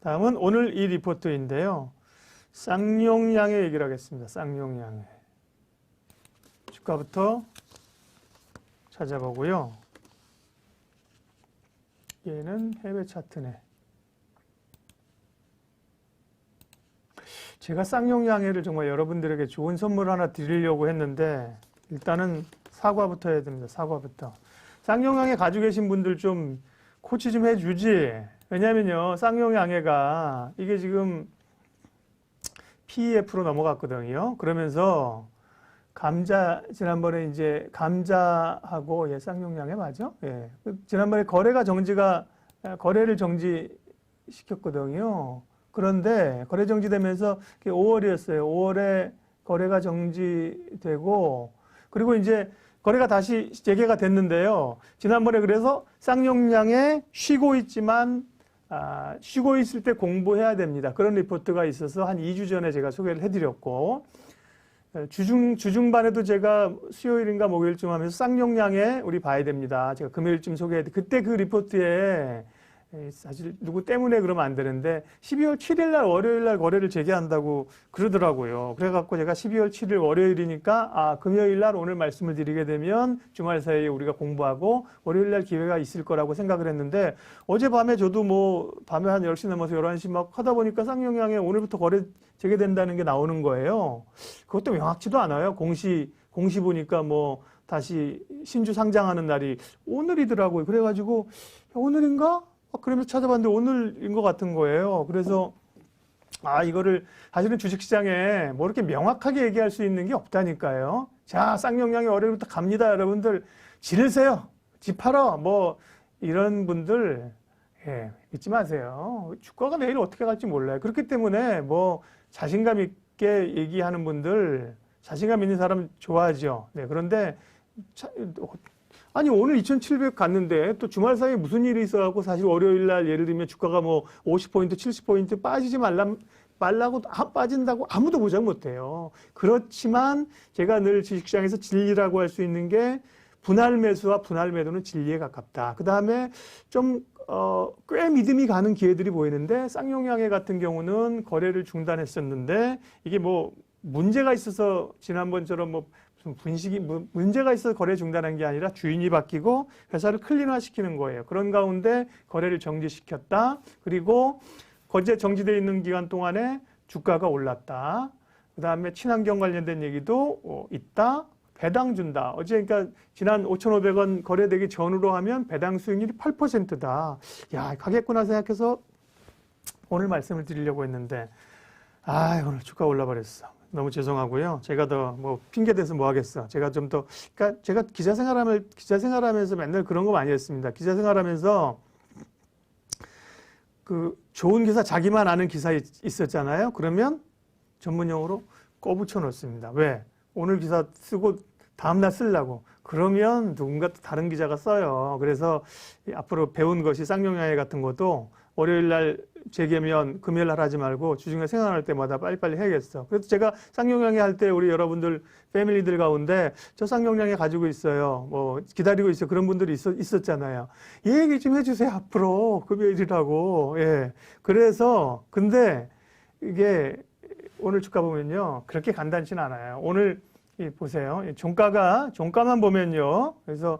다음은 오늘 이 리포트인데요. 쌍용량의 얘기를 하겠습니다. 쌍용량의. 주가부터 찾아보고요. 얘는 해외 차트네. 제가 쌍용양해를 정말 여러분들에게 좋은 선물 하나 드리려고 했는데 일단은 사과부터 해야 됩니다. 사과부터. 쌍용양해 가지고 계신 분들 좀 코치 좀 해주지. 왜냐면요, 쌍용 양해가 이게 지금 PEF로 넘어갔거든요. 그러면서 감자 지난번에 이제 감자하고 예, 쌍용양해 맞죠? 예. 그 지난번에 거래가 정지가 거래를 정지시켰거든요. 그런데 거래 정지되면서 5월이었어요. 5월에 거래가 정지되고 그리고 이제 거래가 다시 재개가 됐는데요. 지난번에 그래서 쌍용량에 쉬고 있지만 아, 쉬고 있을 때 공부해야 됩니다. 그런 리포트가 있어서 한 2주 전에 제가 소개를 해드렸고 주중 주중반에도 제가 수요일인가 목요일쯤 하면서 쌍용량에 우리 봐야 됩니다. 제가 금요일쯤 소개해 그때 그 리포트에 사실 누구 때문에 그러면 안 되는데 12월 7일 날 월요일 날 거래를 재개한다고 그러더라고요. 그래갖고 제가 12월 7일 월요일이니까 아 금요일 날 오늘 말씀을 드리게 되면 주말 사이에 우리가 공부하고 월요일 날 기회가 있을 거라고 생각을 했는데 어젯밤에 저도 뭐 밤에 한 10시 넘어서 11시 막 하다 보니까 쌍용량에 오늘부터 거래 재개된다는 게 나오는 거예요. 그것도 명확치도 않아요. 공시 공시 보니까 뭐 다시 신주 상장하는 날이 오늘이더라고요. 그래가지고 오늘인가? 어, 그러면서 찾아봤는데 오늘인 것 같은 거예요. 그래서 아 이거를 사실은 주식시장에 뭐 이렇게 명확하게 얘기할 수 있는 게 없다니까요. 자 쌍용량이 월요일부터 갑니다, 여러분들 지르세요, 집 팔어 뭐 이런 분들 예, 믿지 마세요. 주가가 내일 어떻게 갈지 몰라요. 그렇기 때문에 뭐 자신감 있게 얘기하는 분들 자신감 있는 사람 좋아하죠. 네, 그런데 차- 아니 오늘 2,700 갔는데 또 주말 사이에 무슨 일이 있어갖고 사실 월요일 날 예를 들면 주가가 뭐 50포인트, 70포인트 빠지지 말라 말라고 아, 빠진다고 아무도 보장 못해요. 그렇지만 제가 늘 주식시장에서 진리라고 할 수 있는 게 분할 매수와 분할 매도는 진리에 가깝다. 그 다음에 좀, 어, 꽤 믿음이 가는 기회들이 보이는데, 쌍용양해 같은 경우는 거래를 중단했었는데, 이게 뭐, 문제가 있어서 지난번처럼 뭐, 분식이, 무- 문제가 있어서 거래 중단한 게 아니라 주인이 바뀌고 회사를 클린화 시키는 거예요. 그런 가운데 거래를 정지시켰다. 그리고 거제 정지되어 있는 기간 동안에 주가가 올랐다. 그 다음에 친환경 관련된 얘기도 어, 있다. 배당 준다. 어제 그러니까 지난 5,500원 거래되기 전으로 하면 배당 수익률이 8%다. 야, 가겠구나 생각해서 오늘 말씀을 드리려고 했는데 아, 오늘 주가 올라 버렸어. 너무 죄송하고요. 제가 더 뭐 핑계 대서 뭐 하겠어. 제가 좀 더 그러니까 제가 기자 생활하면 기자 생활하면서 맨날 그런 거 많이 했습니다. 기자 생활하면서 그 좋은 기사 자기만 아는 기사 있- 있었잖아요. 그러면 전문 용어로 꺼붙여 놓습니다. 왜? 오늘 기사 쓰고 다음 날 쓰려고. 그러면 누군가 또 다른 기자가 써요. 그래서 이 앞으로 배운 것이 쌍용야회 같은 것도 월요일 날 재개면 금요일 날 하지 말고 주중에 생각할 때마다 빨리빨리 해야겠어. 그래서 제가 쌍용양회 할 때 우리 여러분들 패밀리들 가운데 저 쌍용양회 가지고 있어요. 뭐 기다리고 있어. 그런 분들이 있었, 있었잖아요. 이 얘기 좀 해주세요. 앞으로 금요일이라고. 예. 그래서 근데 이게 오늘 주가 보면요. 그렇게 간단치는 않아요. 오늘 이 보세요. 이 종가가 종가만 보면요. 그래서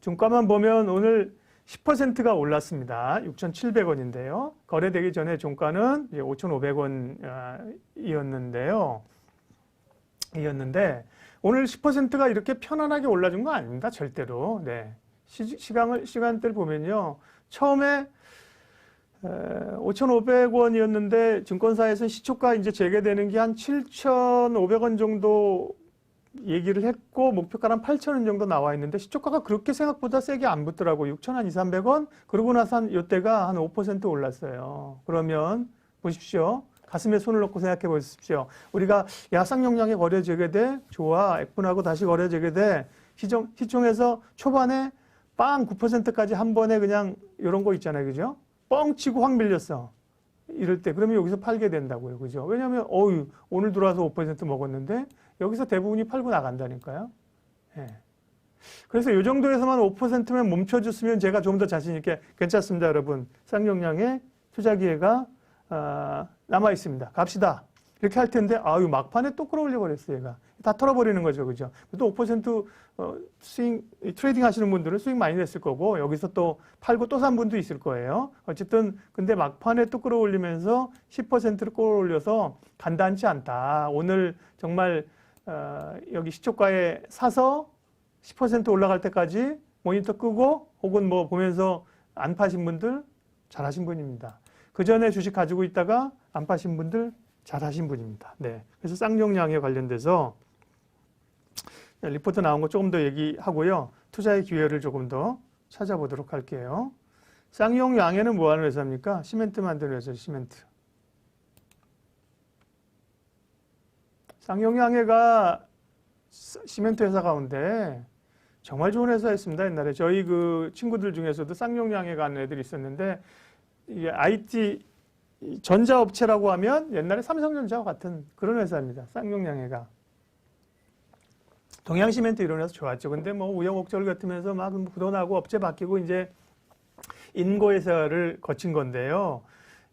종가만 보면 오늘 10%가 올랐습니다. 6,700원인데요. 거래되기 전에 종가는 5,500원이었는데요. 이었는데 오늘 10%가 이렇게 편안하게 올라준 거 아닙니다. 절대로. 네. 시, 시간을 시간대를 보면요. 처음에 5,500원이었는데 증권사에서 시초가 이제 재개되는 게 한 7,500원 정도 얘기를 했고 목표가는 한 8,000원 정도 나와 있는데 시초가가 그렇게 생각보다 세게 안 붙더라고. 6,000원, 2, 300원. 그러고 나서 한 이때가 한 5% 올랐어요. 그러면 보십시오. 가슴에 손을 놓고 생각해 보십시오. 우리가 야쌍용량에 거래 재개돼 좋아. F분하고 다시 거래 재개돼 시종 시총에서 초반에 빵 9%까지 한 번에 그냥 이런 거 있잖아요. 그죠? 뻥 치고 확 밀렸어. 이럴 때 그러면 여기서 팔게 된다고요. 그죠? 왜냐하면 어유 오늘 들어와서 5% 먹었는데 여기서 대부분이 팔고 나간다니까요. 예. 그래서 이 정도에서만 5%면 멈춰줬으면 제가 좀 더 자신 있게 괜찮습니다, 여러분. 쌍용량에 투자 기회가 어, 남아 있습니다. 갑시다. 이렇게 할 텐데 아유 막판에 또 끌어올려 버렸어요. 얘가 다 털어버리는 거죠, 그죠? 또5% 어, 스윙 이 트레이딩 하시는 분들은 스윙 많이 냈을 거고 여기서 또 팔고 또 산 분도 있을 거예요. 어쨌든 근데 막판에 또 끌어올리면서 10%를 끌어올려서 간단치 않다. 오늘 정말 어, 여기 시초가에 사서 10% 올라갈 때까지 모니터 끄고 혹은 뭐 보면서 안 파신 분들 잘하신 분입니다. 그 전에 주식 가지고 있다가 안 파신 분들 잘하신 분입니다. 네. 그래서 쌍용량에 관련돼서 리포트 나온 거 조금 더 얘기하고요. 투자의 기회를 조금 더 찾아보도록 할게요. 쌍용 양해는 뭐 하는 회사입니까? 시멘트 만드는 회사, 시멘트. 쌍용양해가 시- 시멘트 회사 가운데 정말 좋은 회사였습니다. 옛날에 저희 그 친구들 중에서도 쌍용양해 가는 애들이 있었는데 이게 IT 이 전자업체라고 하면 옛날에 삼성전자와 같은 그런 회사입니다. 쌍용양해가. 동양시멘트 이런 회사 좋았죠. 근데 뭐 우여곡절 같으면서 막 부도나고 업체 바뀌고 이제 인고회사를 거친 건데요.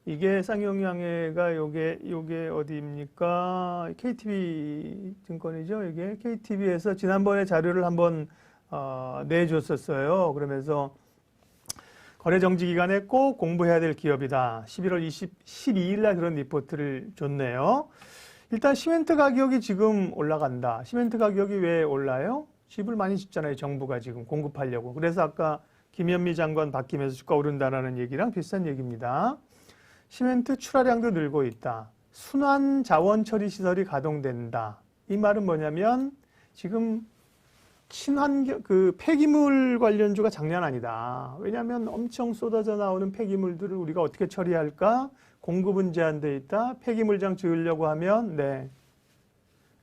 이게 쌍용양해가 요게 요게 어디입니까? KTB 증권이죠. 이게 KTB에서 지난번에 자료를 한번 어, 내줬었어요. 그러면서 거래 정지 기간에 꼭 공부해야 될 기업이다. 11월 20, 12일 날 그런 리포트를 줬네요. 일단 시멘트 가격이 지금 올라간다. 시멘트 가격이 왜 올라요? 집을 많이 짓잖아요. 정부가 지금 공급하려고. 그래서 아까 김현미 장관 바뀌면서 주가 오른다라는 얘기랑 비슷한 얘기입니다. 시멘트 출하량도 늘고 있다. 순환 자원 처리 시설이 가동된다. 이 말은 뭐냐면 지금 친환경 그 폐기물 관련주가 장난 아니다. 왜냐하면 엄청 쏟아져 나오는 폐기물들을 우리가 어떻게 처리할까? 공급은 제한돼 있다. 폐기물장 지으려고 하면 네.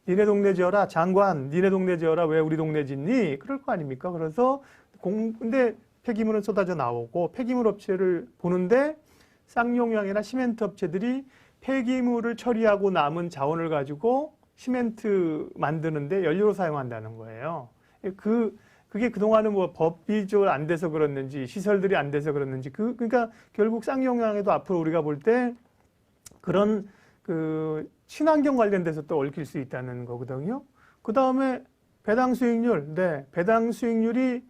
니네 동네 지어라. 장관, 니네 동네 지어라. 왜 우리 동네 짓니? 그럴 거 아닙니까? 그래서 공 근데 폐기물은 쏟아져 나오고 폐기물 업체를 보는데 쌍용양이나 시멘트 업체들이 폐기물을 처리하고 남은 자원을 가지고 시멘트 만드는데 연료로 사용한다는 거예요. 그 그게 그동안은 뭐 법이 좀안 돼서 그렇는지 시설들이 안 돼서 그렇는지 그 그러니까 결국 쌍용양에도 앞으로 우리가 볼 때 그런 그 친환경 관련돼서 또 얽힐 수 있다는 거거든요. 그 다음에 배당 수익률, 네 배당 수익률이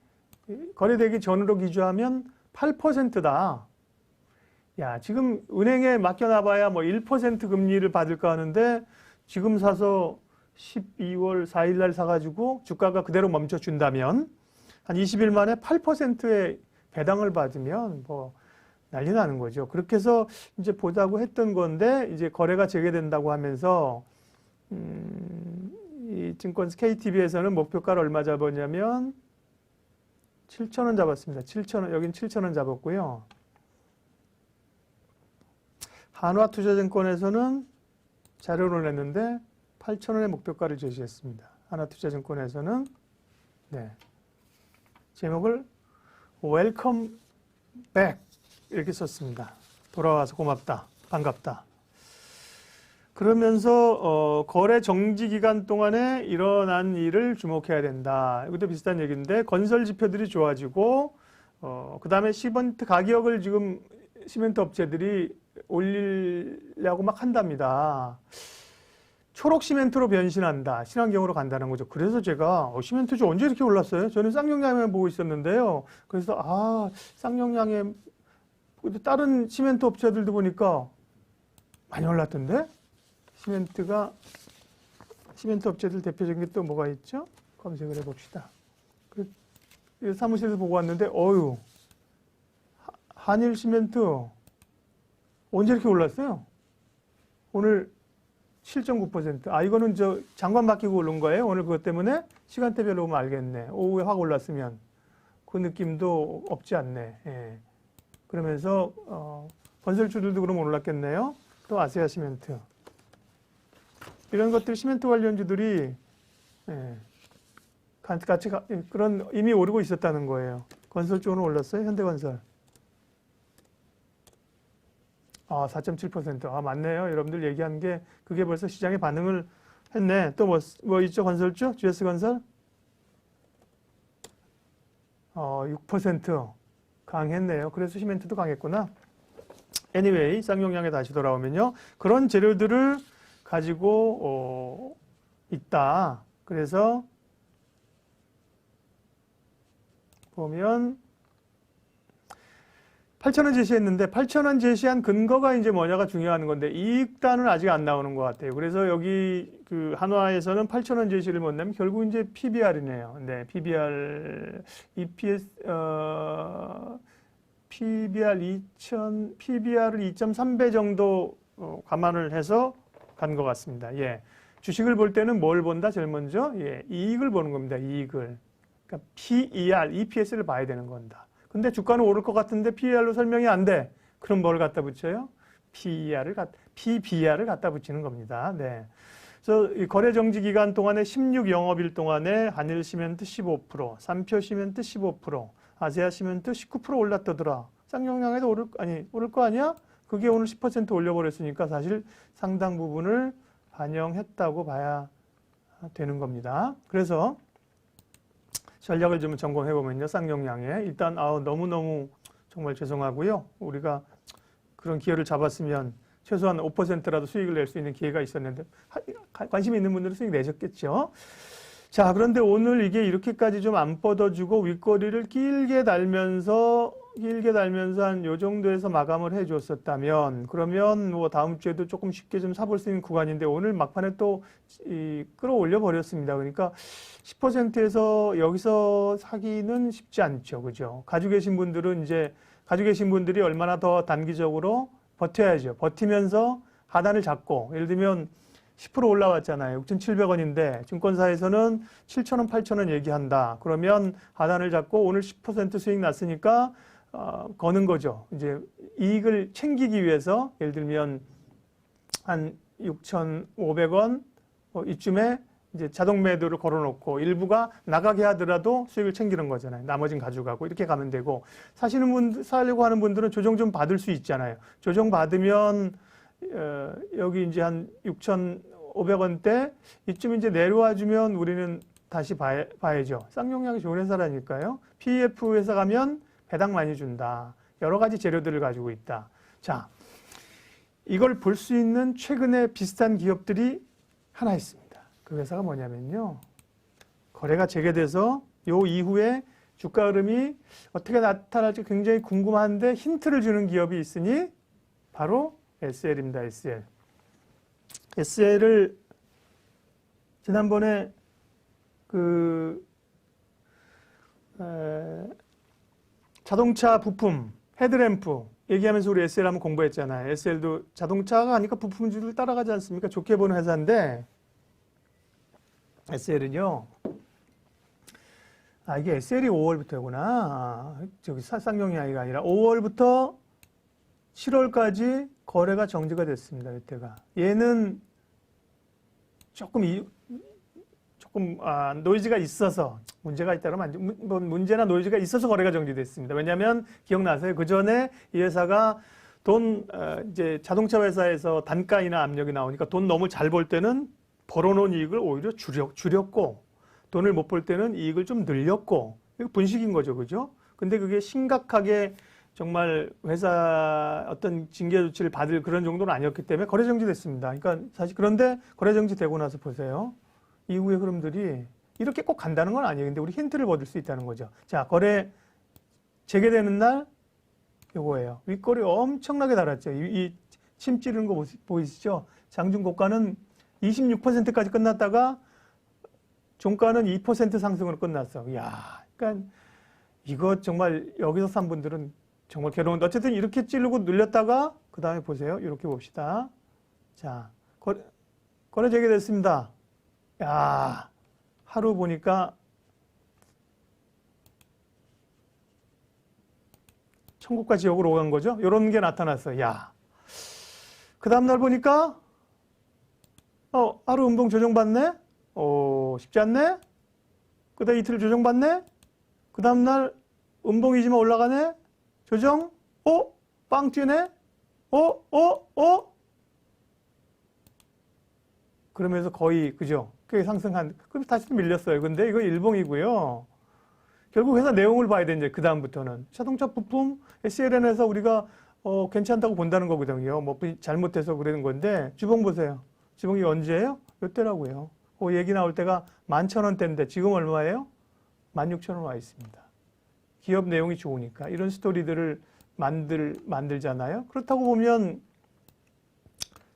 거래되기 전으로 기준하면 8%다. 야, 지금 은행에 맡겨놔봐야 뭐 1% 금리를 받을까 하는데 지금 사서 12월 4일 날 사가지고 주가가 그대로 멈춰준다면 한 20일 만에 8%의 배당을 받으면 뭐 난리 나는 거죠. 그렇게 해서 이제 보자고 했던 건데 이제 거래가 재개된다고 하면서 음, 이 증권 KTB에서는 목표가를 얼마 잡았냐면 7,000원 잡았습니다. 7,000원, 여긴 7,000원 잡았고요. 한화투자증권에서는 자료를 냈는데 8,000원의 목표가를 제시했습니다. 하나투자증권에서는 네. 제목을 웰컴 백 이렇게 썼습니다. 돌아와서 고맙다. 반갑다. 그러면서 어, 거래 정지 기간 동안에 일어난 일을 주목해야 된다. 이것도 비슷한 얘기인데 건설 지표들이 좋아지고 어, 그 다음에 시멘트 가격을 지금 시멘트 업체들이 올리려고 막 한답니다. 초록 시멘트로 변신한다. 친환경으로 간다는 거죠. 그래서 제가 어, 시멘트주 언제 이렇게 올랐어요? 저는 쌍용량에 보고 있었는데요. 그래서 아 쌍용량에 다른 시멘트 업체들도 보니까 많이 올랐던데 시멘트가 시멘트 업체들 대표적인 게 또 뭐가 있죠? 검색을 해봅시다. 그 사무실에서 보고 왔는데 어유 한일 시멘트 언제 이렇게 올랐어요? 오늘 7.9%. 아, 이거는 저 장관 바뀌고 오른 거예요. 오늘 그것 때문에 시간대별로 보면 알겠네. 오후에 확 올랐으면 그 느낌도 없지 않네. 예. 그러면서 어, 건설주들도 그럼 올랐겠네요. 또 아세아 시멘트. 이런 것들 시멘트 관련주들이 예. 같이 가, 그런 이미 오르고 있었다는 거예요. 건설 쪽은 올랐어요. 현대건설. 아, 4.7%. 아, 맞네요. 여러분들 얘기한 게 그게 벌써 시장에 반응을 했네. 또 뭐, 뭐 있죠? 건설주? GS건설? 어, 6% 강했네요. 그래서 시멘트도 강했구나. anyway 쌍용량에 다시 돌아오면요. 그런 재료들을 가지고 어, 있다. 그래서 보면 8,000원 제시했는데 8,000원 제시한 근거가 이제 뭐냐가 중요한 건데 이익단은 아직 안 나오는 것 같아요. 그래서 여기 그 한화에서는 8,000원 제시를 못 내면 결국 이제 PBR이네요. 네, PBR, EPS, 어, PBR 2,000, PBR을 2.3배 정도 어, 감안을 해서 간 것 같습니다. 예. 주식을 볼 때는 뭘 본다? 제일 먼저 예, 이익을 보는 겁니다. 이익을. 그러니까 PER, EPS를 봐야 되는 건다. 근데 주가는 오를 것 같은데 PER로 설명이 안 돼. 그럼 뭘 갖다 붙여요? PER을 갖, PBR을 갖다 붙이는 겁니다. 네. 그래서 이 거래 정지 기간 동안에 16 영업일 동안에 한일 시멘트 15%, 삼표 시멘트 15%, 아세아 시멘트 19% 올랐다더라. 쌍용량에도 오를 아니 오를 거 아니야? 그게 오늘 10% 올려버렸으니까 사실 상당 부분을 반영했다고 봐야 되는 겁니다. 그래서 전략을 좀 점검해 보면요, 쌍용량에 일단 아 너무 너무 정말 죄송하고요. 우리가 그런 기회를 잡았으면 최소한 5%라도 수익을 낼 수 있는 기회가 있었는데 관심 있는 분들은 수익 내셨겠죠. 자, 그런데 오늘 이게 이렇게까지 좀 안 뻗어주고 윗거리를 길게 달면서 길게 달면서 한 요 정도에서 마감을 해줬었다면 그러면 뭐 다음 주에도 조금 쉽게 좀 사볼 수 있는 구간인데 오늘 막판에 또 이 끌어올려 버렸습니다. 그러니까 10%에서 여기서 사기는 쉽지 않죠. 그죠? 가지고 계신 분들은 이제 가지고 계신 분들이 얼마나 더 단기적으로 버텨야죠. 버티면서 하단을 잡고 예를 들면 10% 올라왔잖아요. 6,700원인데 증권사에서는 7,000원, 8,000원 얘기한다. 그러면 하단을 잡고 오늘 10% 수익 났으니까 어, 거는 거죠. 이제 이익을 챙기기 위해서 예를 들면 한 6,500원 어, 이쯤에 이제 자동 매도를 걸어놓고 일부가 나가게 하더라도 수익을 챙기는 거잖아요. 나머지는 가져가고 이렇게 가면 되고 사시는 분 사려고 하는 분들은 조정 좀 받을 수 있잖아요. 조정 받으면 어, 여기 이제 한 6,500원대 이쯤 이제 내려와 주면 우리는 다시 봐야, 봐야죠. 쌍용량이 좋은 회사라니까요. PF 회사 가면 배당 많이 준다. 여러 가지 재료들을 가지고 있다. 자, 이걸 볼 수 있는 최근에 비슷한 기업들이 하나 있습니다. 그 회사가 뭐냐면요. 거래가 재개돼서 요 이후에 주가 흐름이 어떻게 나타날지 굉장히 궁금한데 힌트를 주는 기업이 있으니 바로 SL입니다. SL. SL을 지난번에 그 에, 자동차 부품 헤드램프 얘기하면서 우리 SL 한번 공부했잖아요. SL도 자동차가 아니까 부품주를 따라가지 않습니까? 좋게 보는 회사인데 SL은요. 아 이게 SL이 5월부터구나. 저기 쌍용량이가 아니라 5월부터 7월까지 거래가 정지가 됐습니다. 이때가 얘는 조금 이 조금 아, 노이즈가 있어서 문제가 있다면 안, 문- 뭐 문제나 노이즈가 있어서 거래가 정지됐습니다. 왜냐하면 기억나세요? 그 전에 이 회사가 돈 어, 이제 자동차 회사에서 단가이나 압력이 나오니까 돈 너무 잘 벌 때는 벌어놓은 이익을 오히려 줄였, 줄였고 돈을 못 벌 때는 이익을 좀 늘렸고 분식인 거죠, 그죠? 근데 그게 심각하게 정말 회사 어떤 징계 조치를 받을 그런 정도는 아니었기 때문에 거래 정지됐습니다. 그러니까 사실 그런데 거래 정지되고 나서 보세요. 이후의 흐름들이 이렇게 꼭 간다는 건 아니에요. 근데 우리 힌트를 얻을 수 있다는 거죠. 자, 거래 재개되는 날 요거예요. 윗거리 엄청나게 달았죠. 이, 이침 찌르는 거 보이시죠? 장중 고가는 26%까지 끝났다가 종가는 2% 상승으로 끝났어. 이야, 그러니까 이거 정말 여기서 산 분들은 정말 괴로운데 어쨌든 이렇게 찌르고 늘렸다가 그 다음에 보세요. 이렇게 봅시다. 자, 거래, 거래 재개됐습니다. 야, 하루 보니까 천국과 지옥으로 오간 거죠. 이런 게 나타났어요. 야, 그 다음날 보니까 어, 하루 음봉 조정받네? 어, 쉽지 않네? 그 다음 이틀 조정받네? 그 다음날 음봉이지만 올라가네? 조정? 어? 빵 뛰네? 어? 어? 어? 그러면서 거의, 그죠? 꽤 상승한, 그럼 다시 또 밀렸어요. 근데 이거 일봉이고요. 결국 회사 내용을 봐야 돼, 이제, 그 다음부터는. 자동차 부품, SLN에서 우리가 어, 괜찮다고 본다는 거거든요. 뭐 잘못해서 그러는 건데 주봉 보세요. 주봉이 언제예요? 이때라고요. 그 얘기 나올 때가 11,000원대인데 지금 얼마예요? 16,000원 와 있습니다. 기업 내용이 좋으니까 이런 스토리들을 만들 만들잖아요. 그렇다고 보면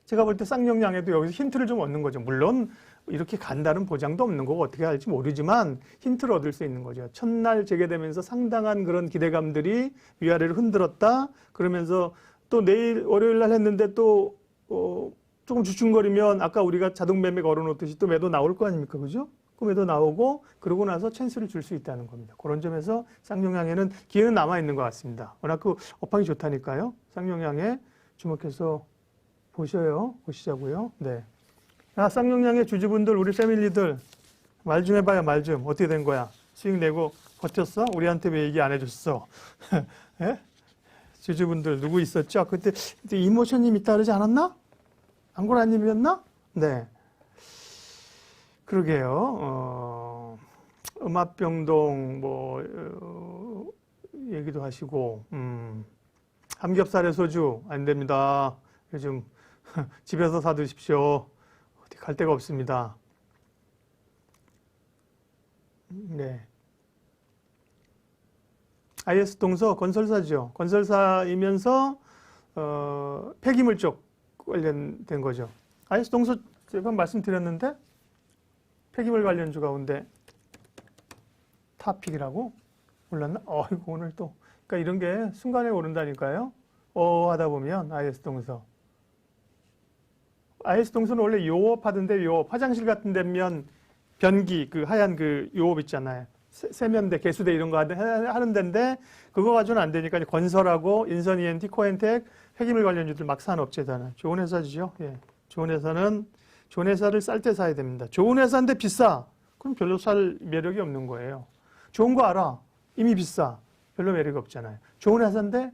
제가 볼 때 쌍용량에도 여기서 힌트를 좀 얻는 거죠. 물론 이렇게 간다는 보장도 없는 거고 어떻게 할지 모르지만 힌트를 얻을 수 있는 거죠. 첫날 재개되면서 상당한 그런 기대감들이 위아래를 흔들었다. 그러면서 또 내일 월요일 날 했는데 또 어, 조금 주춤거리면 아까 우리가 자동 매매 걸어놓듯이 또 매도 나올 거 아닙니까, 그죠? 그 매도 나오고 그러고 나서 찬스를 줄 수 있다는 겁니다. 그런 점에서 쌍용량에는 기회는 남아 있는 것 같습니다. 워낙 그 업황이 좋다니까요. 쌍용량에 주목해서 보셔요. 보시자고요. 네. 아, 쌍용량의 주주분들, 우리 패밀리들 말 좀 해봐요. 말 좀. 어떻게 된 거야? 수익 내고 버텼어? 우리한테 왜 얘기 안 해줬어? 예? 주주분들 누구 있었죠? 그때, 그때 이모션님 있다 그러지 않았나? 안고라님이었나? 네. 그러게요. 어, 음압병동 뭐 어, 얘기도 하시고 음, 삼겹살에 소주 안 됩니다. 요즘 집에서 사 드십시오. 어디 갈 데가 없습니다. 네. IS 동서 건설사죠. 건설사이면서 어, 폐기물 쪽 관련된 거죠. IS 동서 제가 말씀드렸는데 폐기물 관련주 가운데 탑픽이라고 올랐나? 어이구 오늘 또 그러니까 이런 게 순간에 오른다니까요. 어 하다 보면 IS 동서 IS 동서는 원래 요업 하던데 요업 화장실 같은 데면 변기 그 하얀 그 요업 있잖아요. 세- 세면대, 개수대 이런 거 하는- 데인데 그거 가지고는 안 되니까 건설하고 인선 ENT, 코엔텍 폐기물 관련주들 막 사는 업체잖아요. 좋은 회사죠. 예. 좋은 회사는 좋은 회사를 쌀 때 사야 됩니다. 좋은 회사인데 비싸. 그럼 별로 살 매력이 없는 거예요. 좋은 거 알아. 이미 비싸. 별로 매력이 없잖아요. 좋은 회사인데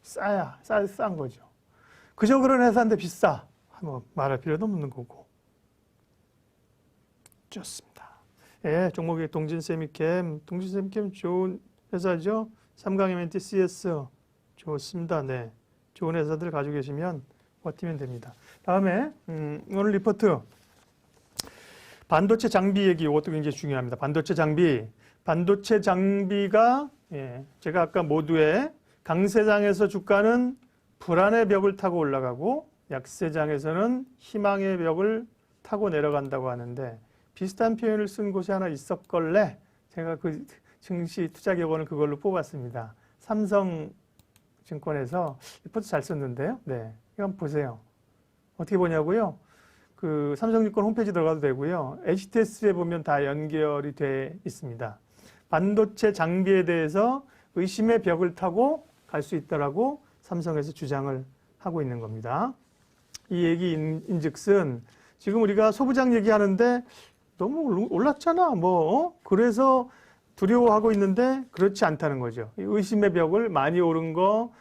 싸야. 싸, 싼 거죠. 그저 그런 회사인데 비싸. 뭐 말할 필요도 없는 거고. 좋습니다. 예, 종목이 동진세미캠. 동진세미캠 좋은 회사죠. 삼강MNT CS. 좋습니다. 네. 좋은 회사들 가지고 계시면 버티면 됩니다. 다음에 음, 오늘 리포트 반도체 장비 얘기 이것도 굉장히 중요합니다. 반도체 장비 반도체 장비가 예, 제가 아까 모두의 강세장에서 주가는 불안의 벽을 타고 올라가고 약세장에서는 희망의 벽을 타고 내려간다고 하는데 비슷한 표현을 쓴 곳이 하나 있었걸래 제가 그 증시 투자 격언을 그걸로 뽑았습니다. 삼성증권에서 리포트 잘 썼는데요. 네, 한번 보세요. 어떻게 보냐고요? 그 삼성증권 홈페이지 들어가도 되고요. HTS에 보면 다 연결이 돼 있습니다. 반도체 장비에 대해서 의심의 벽을 타고 갈 수 있다라고 삼성에서 주장을 하고 있는 겁니다. 이 얘기인 즉슨 지금 우리가 소부장 얘기하는데 너무 올랐잖아. 뭐 어? 그래서 두려워하고 있는데 그렇지 않다는 거죠. 이 의심의 벽을 많이 오른 거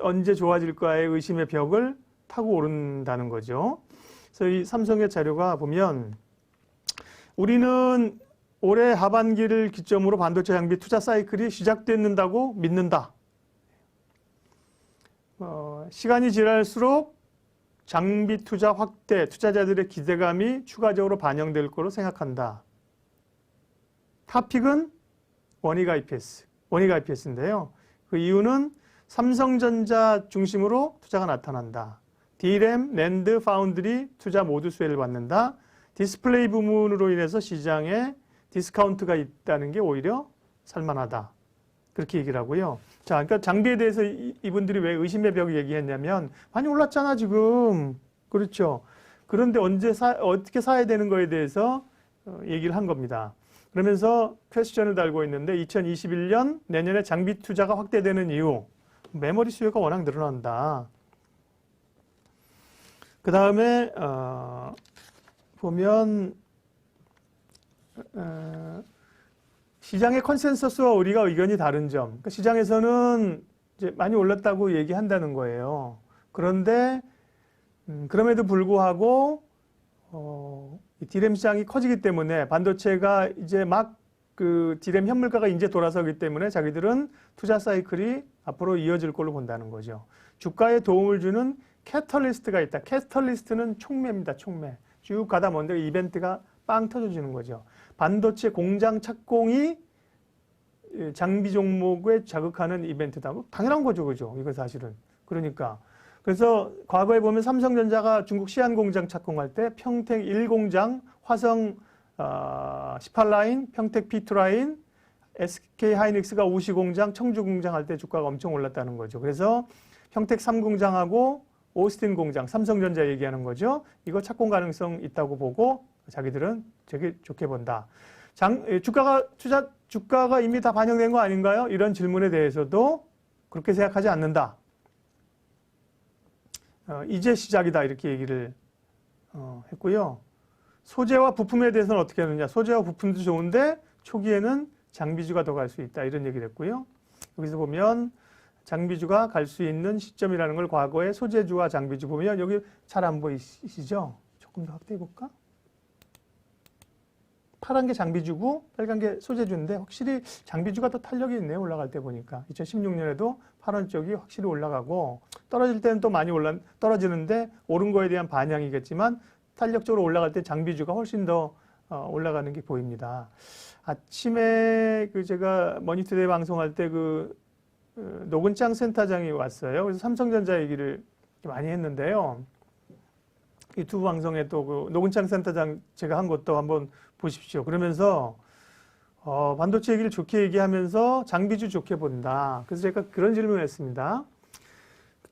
언제 좋아질 까의 의심의 벽을 타고 오른다는 거죠. 그래서 이 삼성의 자료가 보면 우리는 올해 하반기를 기점으로 반도체 장비 투자 사이클이 시작됐는다고 믿는다. 어, 시간이 지날수록 장비 투자 확대, 투자자들의 기대감이 추가적으로 반영될 거로 생각한다. 탑픽은 원익 IPS, 원익 IPS인데요. 그 이유는 삼성전자 중심으로 투자가 나타난다. D램, 낸드, 파운드리 투자 모두 수혜를 받는다. 디스플레이 부문으로 인해서 시장에 디스카운트가 있다는 게 오히려 살만하다. 그렇게 얘기를 하고요. 자, 그러니까 장비에 대해서 이- 이분들이 왜 의심의 벽을 얘기했냐면 많이 올랐잖아 지금. 그렇죠. 그런데 언제 사, 어떻게 사야 되는 거에 대해서 어, 얘기를 한 겁니다. 그러면서 퀘스천을 달고 있는데 2021년 내년에 장비 투자가 확대되는 이유 메모리 수요가 워낙 늘어난다. 그 다음에 어, 보면 어, 시장의 컨센서스와 우리가 의견이 다른 점. 그러니까 시장에서는 이제 많이 올랐다고 얘기한다는 거예요. 그런데 음, 그럼에도 불구하고 어, 이 디램 시장이 커지기 때문에 반도체가 이제 막 그 디램 현물가가 이제 돌아서기 때문에 자기들은 투자 사이클이 앞으로 이어질 걸로 본다는 거죠. 주가에 도움을 주는 캐털리스트가 있다. 캐털리스트는 촉매입니다. 촉매. 쭉 가다 먼저 이벤트가 빵 터져지는 거죠. 반도체 공장 착공이 예, 장비 종목에 자극하는 이벤트다. 뭐 당연한 거죠, 그죠? 이거 사실은. 그러니까. 그래서 과거에 보면 삼성전자가 중국 시안 공장 착공할 때 평택 1공장, 화성 어, 18라인, 평택 P2 라인, SK 하이닉스가 우시 공장, 청주 공장 할 때 주가가 엄청 올랐다는 거죠. 그래서 평택 3공장하고 오스틴 공장, 삼성전자 얘기하는 거죠. 이거 착공 가능성 있다고 보고 자기들은 되게 좋게 본다. 장, 예, 주가가 투자 주가가 이미 다 반영된 거 아닌가요? 이런 질문에 대해서도 그렇게 생각하지 않는다. 어, 이제 시작이다 이렇게 얘기를 어, 했고요. 소재와 부품에 대해서는 어떻게 하느냐? 소재와 부품도 좋은데 초기에는 장비주가 더 갈 수 있다 이런 얘기를 했고요. 여기서 보면 장비주가 갈 수 있는 시점이라는 걸 과거에 소재주와 장비주 보면 여기 잘 안 보이시죠? 조금 더 확대해 볼까? 파란 게 장비주고 빨간 게 소재주인데 확실히 장비주가 더 탄력이 있네요. 올라갈 때 보니까 2016년에도 파란 쪽이 확실히 올라가고 떨어질 때는 또 많이 올라 떨어지는데 오른 거에 대한 반향이겠지만 탄력적으로 올라갈 때 장비주가 훨씬 더 어, 올라가는 게 보입니다. 아침에 그 제가 머니터데이 방송할 때 그 노근창 센터장이 왔어요. 그래서 삼성전자 얘기를 많이 했는데요. 이 두 방송에 또 그 노근창 센터장 제가 한 것도 한번 보십시오. 그러면서 어, 반도체 얘기를 좋게 얘기하면서 장비주 좋게 본다. 그래서 제가 그런 질문을 했습니다.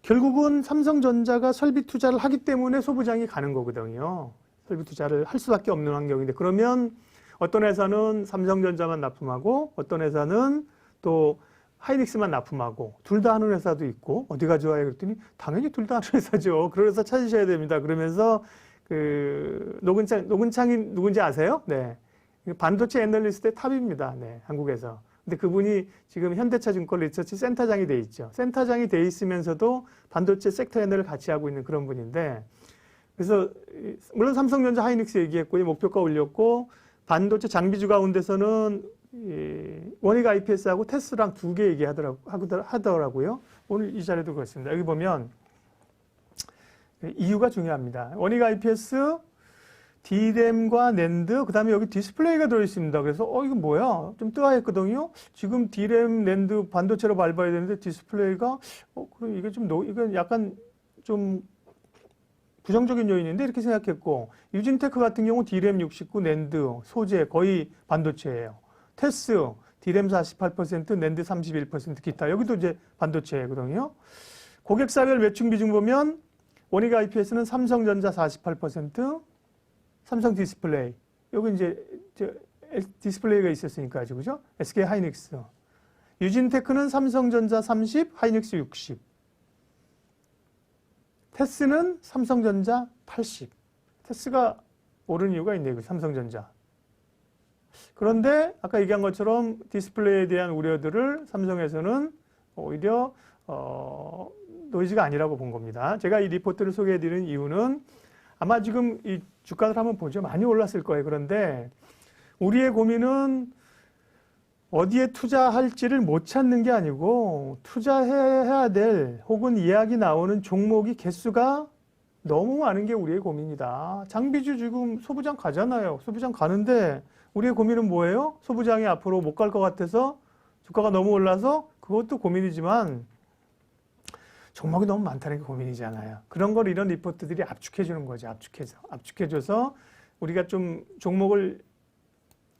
결국은 삼성전자가 설비 투자를 하기 때문에 소부장이 가는 거거든요. 설비 투자를 할 수밖에 없는 환경인데 그러면 어떤 회사는 삼성전자만 납품하고 어떤 회사는 또 하이닉스만 납품하고 둘 다 하는 회사도 있고 어디가 좋아요 그랬더니 당연히 둘 다 하는 회사죠. 그래서 찾으셔야 됩니다. 그러면서 그 노근창 노근창이 누군지 아세요? 네. 반도체 애널리스트의 탑입니다. 네. 한국에서. 근데 그분이 지금 현대차증권 리서치 센터장이 돼 있죠. 센터장이 돼 있으면서도 반도체 섹터 애널을 같이 하고 있는 그런 분인데 그래서 물론 삼성전자 하이닉스 얘기했고 목표가 올렸고 반도체 장비주 가운데서는 이 원익 IPS하고 테스랑 두 개 얘기하더라고 하더라고요. 오늘 이 자리도 그렇습니다. 여기 보면 이유가 중요합니다. 원익 IPS D램과 낸드, 그 다음에 여기 디스플레이가 들어있습니다. 그래서, 어, 이거 뭐야? 좀 뜨아했거든요? 지금 D램, 낸드 반도체로 밟아야 되는데 디스플레이가, 어, 그럼 이게 좀, 노, 이건 약간 좀 부정적인 요인인데 이렇게 생각했고, 유진테크 같은 경우 D램 69, 낸드, 소재 거의 반도체예요. 테스, D램 48%, 낸드 31%, 기타. 여기도 이제 반도체거든요. 고객사별 매출 비중 보면 원익 IPS는 삼성전자 48%, 삼성 디스플레이. 여기 이제 저 디스플레이가 있었으니까 아주 그죠? SK 하이닉스. 유진테크는 삼성전자 30, 하이닉스 60. 테스는 삼성전자 80. 테스가 오른 이유가 있네요. 그 삼성전자. 그런데 아까 얘기한 것처럼 디스플레이에 대한 우려들을 삼성에서는 오히려 어, 노이즈가 아니라고 본 겁니다. 제가 이 리포트를 소개해 드리는 이유는 아마 지금 이 주가를 한번 보죠. 많이 올랐을 거예요. 그런데 우리의 고민은 어디에 투자할지를 못 찾는 게 아니고 투자해야 될 혹은 이야기 나오는 종목이 개수가 너무 많은 게 우리의 고민이다. 장비주 지금 소부장 가잖아요. 소부장 가는데 우리의 고민은 뭐예요? 소부장이 앞으로 못 갈 것 같아서 주가가 너무 올라서 그것도 고민이지만 종목이 너무 많다는 게 고민이잖아요. 그런 걸 이런 리포트들이 압축해 주는 거죠. 압축해서. 압축해 줘서 우리가 좀 종목을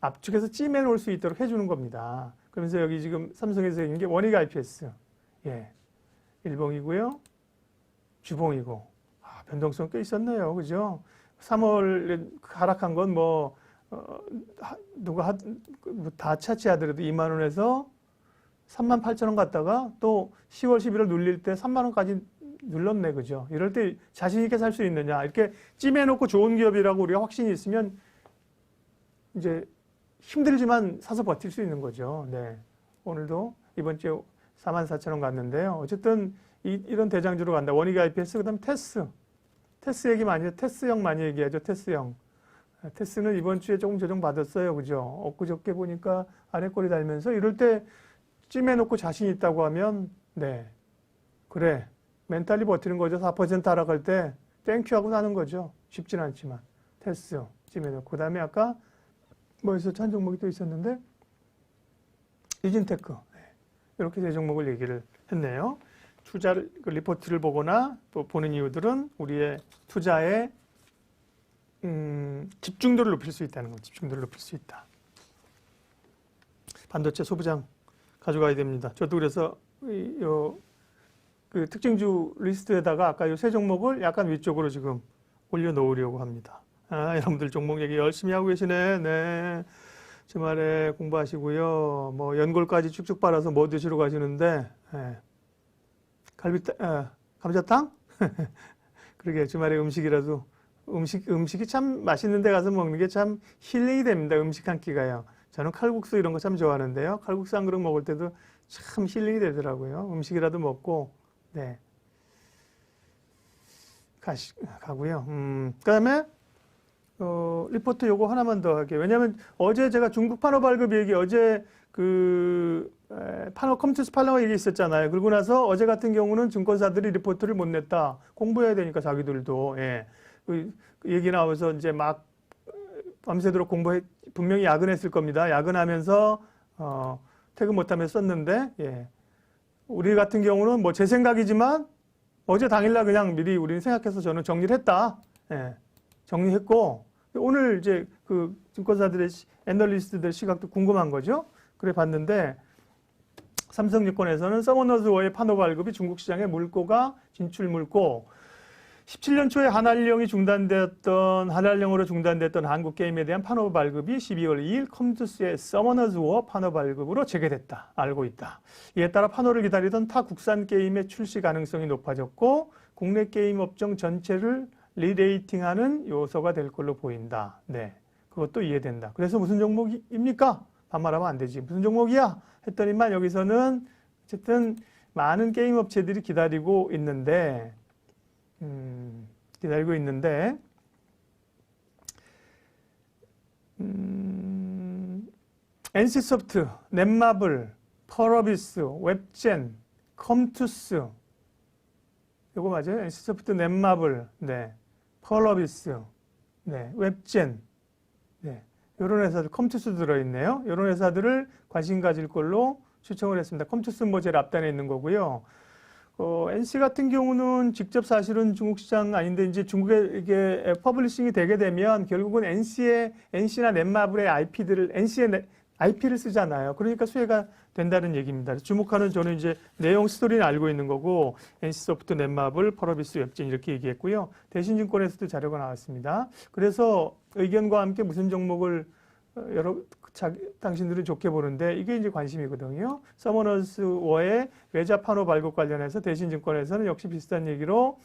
압축해서 찜해 놓을 수 있도록 해 주는 겁니다. 그러면서 여기 지금 삼성에서 있는 게 원익 IPS. 예. 일봉이고요. 주봉이고. 아, 변동성 꽤 있었네요. 그죠? 3월 하락한 건 뭐, 어, 누가 하, 뭐다 차치하더라도 2만 원에서 3만 8천 원 갔다가 또 10월, 11월 눌릴 때 3만 원까지 눌렀네, 그죠? 이럴 때 자신 있게 살 수 있느냐? 이렇게 찜해놓고 좋은 기업이라고 우리가 확신이 있으면 이제 힘들지만 사서 버틸 수 있는 거죠. 네. 오늘도 이번 주에 4만 4천 원 갔는데요. 어쨌든 이, 이런 대장주로 간다. 원익 IPS, 그 다음 테스. 테스 얘기 많이. 테스형 많이 얘기하죠. 테스형. 테스는 이번 주에 조금 조정 받았어요. 그죠? 엊그저께 보니까 아래 꼬리 달면서 이럴 때 찜해놓고 자신 있다고 하면, 네. 그래. 멘탈리 버티는 거죠. 4% 하락할 때 땡큐 하고 사는 거죠. 쉽진 않지만 테스 찜해놓고 그 다음에 아까 뭐에서 찬 종목이 또 있었는데 이진테크 네. 이렇게 세 종목을 얘기를 했네요. 투자를 그 리포트를 보거나 또 보는 이유들은 우리의 투자의 음, 집중도를 높일 수 있다는 거, 집중도를 높일 수 있다. 반도체 소부장 가져가야 됩니다. 저도 그래서 이, 요, 그 특징주 리스트에다가 아까 이 세 종목을 약간 위쪽으로 지금 올려놓으려고 합니다. 아, 여러분들 종목 얘기 열심히 하고 계시네. 네. 주말에 공부하시고요. 뭐 연골까지 쭉쭉 빨아서 뭐 드시러 가시는데 예. 갈비 아, 감자탕? 그러게 주말에 음식이라도 음식 음식이 참 맛있는 데 가서 먹는 게 참 힐링이 됩니다. 음식 한 끼가요. 저는 칼국수 이런 거 참 좋아하는데요. 칼국수 한 그릇 먹을 때도 참 힐링이 되더라고요. 음식이라도 먹고 네. 가시, 가고요. 음, 그 다음에, 어, 리포트 요거 하나만 더 할게요. 왜냐면 어제 제가 중국 판호 발급 얘기, 어제 그, 에, 판호 컴투스 팔라고 얘기 있었잖아요. 그러고 나서 어제 같은 경우는 증권사들이 리포트를 못 냈다. 공부해야 되니까 자기들도, 예. 그, 그 얘기 나와서 이제 막 밤새도록 공부해, 분명히 야근했을 겁니다. 야근하면서, 어, 퇴근 못하면서 썼는데, 예. 우리 같은 경우는 뭐 제 생각이지만 어제 당일날 그냥 미리 우리는 생각해서 저는 정리를 했다. 예, 정리했고 오늘 이제 그 증권사들의 시- 애널리스트들 시각도 궁금한 거죠. 그래 봤는데 삼성증권에서는 서머너즈워의 판호 발급이 중국 시장에 물꼬가 진출 물꼬 17년 초에 한알령이 중단되었던 한알령으로 중단됐던 한국 게임에 대한 판호 발급이 12월 2일 컴투스의 서머너즈 워 판호 발급으로 재개됐다. 알고 있다. 이에 따라 판호를 기다리던 타 국산 게임의 출시 가능성이 높아졌고 국내 게임 업종 전체를 리레이팅하는 요소가 될 걸로 보인다. 네. 그것도 이해된다. 그래서 무슨 종목입니까? 반말하면 안 되지. 무슨 종목이야? 했더니만 여기서는 어쨌든 많은 게임 업체들이 기다리고 있는데 음, 기다리고 있는데, 음, NC소프트, 넷마블, 펄어비스, 웹젠, 컴투스, 이거 맞아요? NC소프트, 넷마블, 네, 펄어비스, 네, 웹젠, 네, 이런 회사들, 컴투스 들어있네요. 이런 회사들을 관심 가질 걸로 추천을 했습니다. 컴투스는 뭐 제일 앞단에 있는 거고요. 어, NC 같은 경우는 직접 사실은 중국 시장 아닌데 이제 중국에 이게 퍼블리싱이 되게 되면 결국은 NC의 NC나 넷마블의 IP들을 NC의 IP를 쓰잖아요. 그러니까 수혜가 된다는 얘기입니다. 주목하는 저는 이제 내용 스토리는 알고 있는 거고 NC소프트, 넷마블, 펄어비스, 웹진 이렇게 얘기했고요. 대신증권에서도 자료가 나왔습니다. 그래서 의견과 함께 무슨 종목을 어, 여러 자, 당신들은 좋게 보는데 이게 이제 관심이거든요. 서머너스 워의 외자 판호 발급 관련해서 대신증권에서는 역시 비슷한 얘기로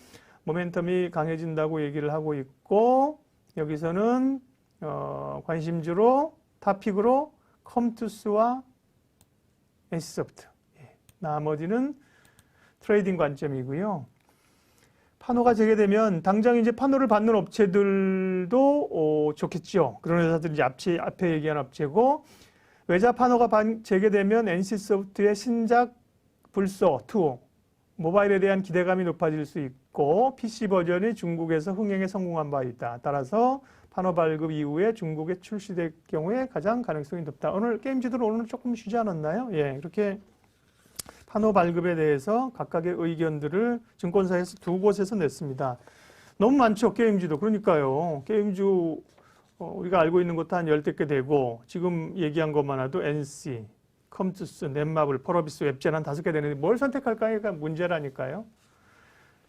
모멘텀이 강해진다고 얘기를 하고 있고 여기서는 어, 관심주로 타픽으로 컴투스와 NC소프트 예, 나머지는 트레이딩 관점이고요. 판호가 재개되면 당장 이제 판호를 받는 업체들도 어, 좋겠죠. 그런 회사들이 이제 앞에, 앞에 얘기한 업체고 외자 판호가 반- 재개되면 NC소프트의 신작 불소 2 모바일에 대한 기대감이 높아질 수 있고 PC 버전이 중국에서 흥행에 성공한 바 있다. 따라서 판호 발급 이후에 중국에 출시될 경우에 가장 가능성이 높다. 오늘 게임지들 오늘 조금 쉬지 않았나요? 예, 이렇게 판호 발급에 대해서 각각의 의견들을 증권사에서 두 곳에서 냈습니다. 너무 많죠, 게임주도. 그러니까요. 게임주, 어, 우리가 알고 있는 것도 한 열댓 개 되고, 지금 얘기한 것만 해도 NC, 컴투스, 넷마블, 펄어비스, 웹젠 한 다섯 개 되는데 뭘 선택할까가 문제라니까요.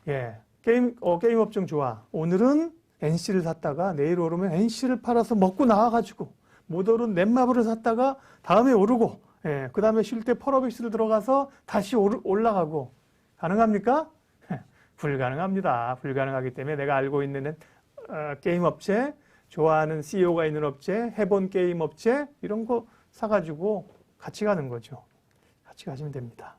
예. 게임, 어, 게임 업종 좋아. 오늘은 NC를 샀다가 내일 오르면 NC를 팔아서 먹고 나와가지고, 못 오른 넷마블을 샀다가 다음에 오르고, 예, 그 다음에 쉴 때 펄어비스를 들어가서 다시 올라가고 가능합니까? 불가능합니다. 불가능하기 때문에 내가 알고 있는 어, 게임 업체, 좋아하는 CEO가 있는 업체, 해본 게임 업체 이런 거 사가지고 같이 가는 거죠. 같이 가시면 됩니다.